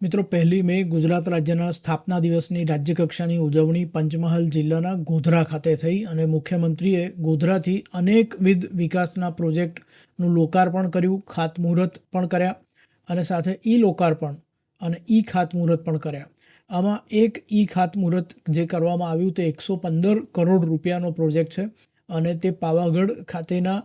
મિત્રો, પહેલી મે ગુજરાત રાજ્યના સ્થાપના દિવસની રાજ્યકક્ષાની ઉજવણી પંચમહાલ જિલ્લાના ગોધરા ખાતે થઈ અને મુખ્યમંત્રીએ ગોધરાથી અનેકવિધ વિકાસના પ્રોજેક્ટનું લોકાર્પણ કર્યું, ખાતમુહૂર્ત પણ કર્યા અને સાથે ઈ લોકાર્પણ અને ઈ ખાતમુહૂર્ત પણ કર્યા. આમાં એક ઈ ખાતમુહૂર્ત જે કરવામાં આવ્યું તે એકસો પંદર કરોડ રૂપિયાનો પ્રોજેક્ટ છે અને તે પાવાગઢ ખાતેના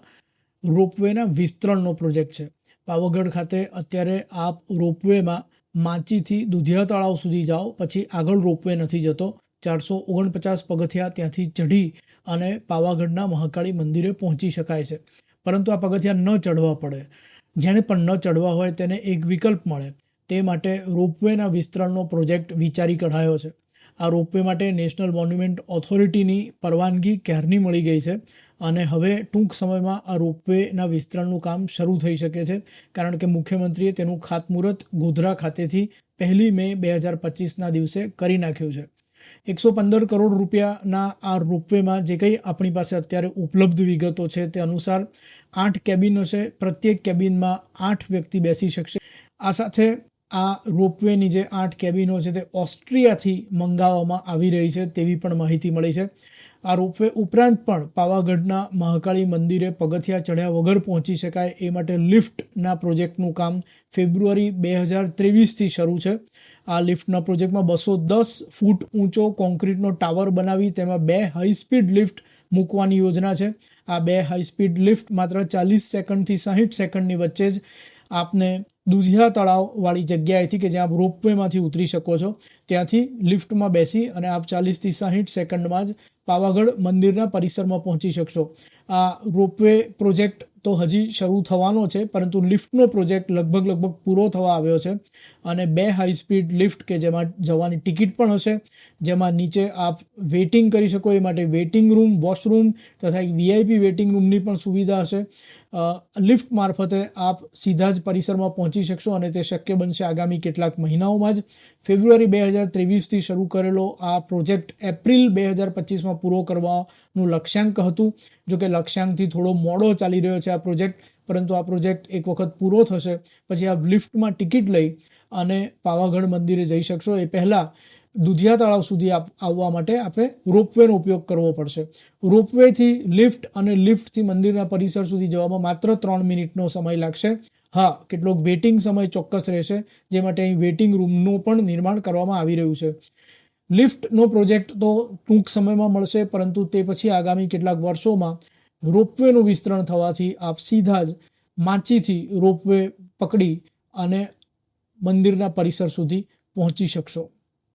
રોપવેના વિસ્તરણનો પ્રોજેક્ટ છે. પાવાગઢ ખાતે અત્યારે આપ રોપવેમાં માચીથી દુધિયા તળાવ સુધી જાઓ, પછી આગળ રોપવે નથી જતો. ચારસો ઓગણપચાસ પગથિયા ત્યાંથી ચઢી અને પાવાગઢના મહાકાળી મંદિરે પહોંચી શકાય છે. પરંતુ આ પગથિયા ન ચડવા પડે. જેણે પણ ન ચડવા હોય તેને એક વિકલ્પ મળે. તે માટે રોપવેના વિસ્તરણનો પ્રોજેક્ટ વિચારી કઢાયો છે. આ રોપવે માટે નેશનલ મોન્યુમેન્ટ ઓથોરિટીની પરવાનગી ક્યારની મળી ગઈ છે? અને હવે ટૂંક સમયમાં આ રોપવેના વિસ્તરણનું કામ શરૂ થઈ શકે છે, કારણ કે મુખ્યમંત્રીએ તેનું ખાતમુહૂર્ત ગોધરા ખાતેથી પહેલી મે બે હજાર પચીસના દિવસે કરી નાખ્યું છે. એકસો પંદર કરોડ રૂપિયાના આ રોપવેમાં જે કંઈ આપણી પાસે અત્યારે ઉપલબ્ધ વિગતો છે તે અનુસાર આઠ કેબિનો છે, પ્રત્યેક કેબિનમાં આઠ વ્યક્તિ બેસી શકશે. આ સાથે આ રોપવેની જે આઠ કેબિનો છે તે ઓસ્ટ્રિયાથી મંગાવવામાં આવી રહી છે તેવી પણ માહિતી મળી છે. આ રોપવે ઉપરાંત પણ પાવાગઢના મહાકાળી મંદિરે પગથિયા ચઢ્યા વગર પહોંચી શકાય એ માટે લિફ્ટના પ્રોજેક્ટનું કામ ફેબ્રુઆરી બે હજાર ત્રેવીસથી શરૂ છે. આ લિફ્ટના પ્રોજેક્ટમાં બસો દસ ફૂટ ઊંચો કોન્ક્રીટનો ટાવર બનાવી તેમાં બે હાઈ સ્પીડ લિફ્ટ મૂકવાની યોજના છે. આ બે હાઈ સ્પીડ લિફ્ટ માત્ર ચાલીસ સેકન્ડથી સાહીઠ સેકન્ડની વચ્ચે જ આપને દુધિયા તળાવવાળી જગ્યાએથી કે જ્યાં આપ રોપવેમાંથી ઉતરી શકો છો. ત્યાંથી લિફ્ટમાં બેસી અને આપ ચાલીસથી સાહીઠ સેકન્ડમાં જ પાવાગઢ મંદિરના પરિસરમાં પહોંચી શકશો. આ રોપવે પ્રોજેક્ટ તો હજી શરૂ થવાનો છે, પરંતુ લિફ્ટનો પ્રોજેક્ટ લગભગ લગભગ પૂરો થવા આવ્યો છે. અને બે હાઈ સ્પીડ લિફ્ટ કે જેમાં જવાની ટિકિટ પણ હશે, જેમાં નીચે આપ વેઇટિંગ કરી શકો, એ માટે વેઇટિંગ રૂમ વોશરૂમ તથા એક વીઆઈપી વેઇટિંગ રૂમની પણ સુવિધા હશે. લિફ્ટ મારફતે આપ સીધા જ પરિસરમાં પહોંચી શકશો અને તે શક્ય બનશે આગામી કેટલાક મહિનાઓમાં જ. ફેબ્રુઆરી બે હજાર ત્રેવીસથી શરૂ કરેલો આ પ્રોજેક્ટ એપ્રિલ બે હજાર પચીસમાં પૂરો કરવાનું લક્ષ્યાંક હતું. જો કે લક્ષ્યાંકથી થોડો મોડો ચાલી રહ્યો છે આ પ્રોજેક્ટ પરંતુ આ પ્રોજેક્ટ એક વખત પૂરો થશે, પછી આપ લિફ્ટમાં ટિકિટ લઈ અને પાવાગઢ મંદિરે જઈ શકશો. એ પહેલાં દુધિયા તળાવ સુધી આવવા માટે આપણે રોપવેનો ઉપયોગ કરવો પડશે. રોપવેથી લિફ્ટ અને લિફ્ટથી મંદિરના પરિસર સુધી જવામાં માત્ર ત્રણ મિનિટનો સમય લાગશે. હા, કેટલોક વેઇટિંગ સમય ચોક્કસ રહેશે, જે માટે અહીં વેઇટિંગ રૂમનું પણ નિર્માણ કરવામાં આવી રહ્યું છે. લિફ્ટનો પ્રોજેક્ટ તો ટૂંક સમયમાં મળશે, પરંતુ તે પછી આગામી કેટલાક વર્ષોમાં રોપવેનું વિસ્તરણ થવાથી આપ સીધા જ માચીથી રોપવે પકડી અને મંદિરના પરિસર સુધી પહોંચી શકશો.